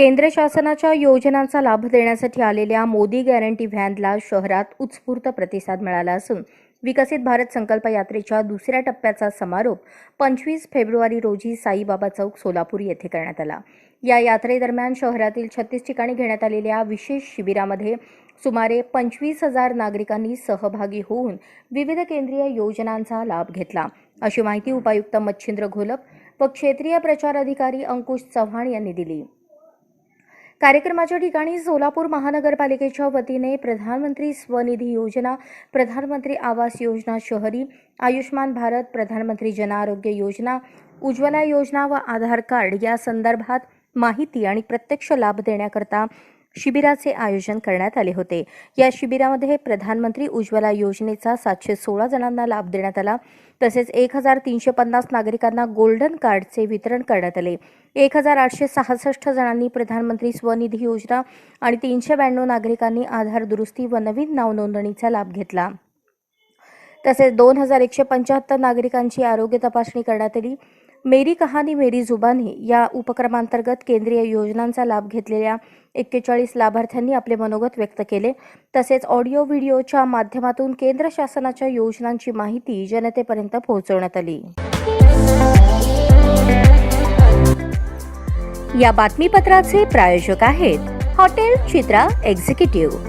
केंद्र शासनाच्या योजनांचा लाभ देण्यासाठी आलेल्या मोदी गॅरंटी व्हॅनला शहरात उत्स्फूर्त प्रतिसाद मिळाला असून विकसित भारत संकल्प यात्रेच्या दुसऱ्या टप्प्याचा समारोप पंचवीस फेब्रुवारी रोजी साईबाबा चौक सोलापूर येथे करण्यात आला. या यात्रेदरम्यान शहरातील छत्तीस ठिकाणी घेण्यात आलेल्या विशेष शिबिरामध्ये सुमारे पंचवीस हजार नागरिकांनी सहभागी होऊन विविध केंद्रीय योजनांचा लाभ घेतला. अशी माहिती उपायुक्त मच्छिंद्र घोलप व क्षेत्रीय प्रचार अधिकारी अंकुश चव्हाण यांनी दिली. कार्यक्रमाच्या ठिकाणी सोलापूर महानगरपालिकेच्या वतीने प्रधानमंत्री स्वनिधी योजना प्रधानमंत्री आवास योजना शहरी आयुष्मान भारत प्रधानमंत्री जन आरोग्य योजना उज्ज्वला योजना व आधार कार्ड या संदर्भात माहिती आणि प्रत्यक्ष लाभ देण्याकरता शिबिराचे आयोजन करण्यात आले होते. या शिबिरामध्ये प्रधानमंत्री उज्ज्वला योजनेचा सातशे सोळा जणांना लाभ देण्यात आला. तसेच एक हजार तीनशे पन्नास नागरिकांना गोल्डन कार्डचे वितरण करण्यात आले. एक हजार आठशे सहासष्ट जणांनी प्रधानमंत्री स्वनिधी योजना आणि तीनशे ब्याण्णव नागरिकांनी आधार दुरुस्ती व नवीन नाव नोंदणीचा लाभ घेतला. तसेच दोन हजार एकशे पंच्याहत्तर नागरिकांची आरोग्य तपासणी करण्यात आली. मेरी कहाणी मेरी जुबानी या उपक्रमांतर्गत केंद्रीय योजनांचा लाभ घेतलेल्या एक्केचाळीस लाभार्थ्यांनी आपले मनोगत व्यक्त केले. तसेच ऑडिओ व्हिडिओच्या माध्यमातून केंद्र शासनाच्या योजनांची माहिती जनतेपर्यंत पोहोचवण्यात आली. या बातमीपत्राचे प्रायोजक आहेत हॉटेल चित्रा एक्झिक्युटिव्ह.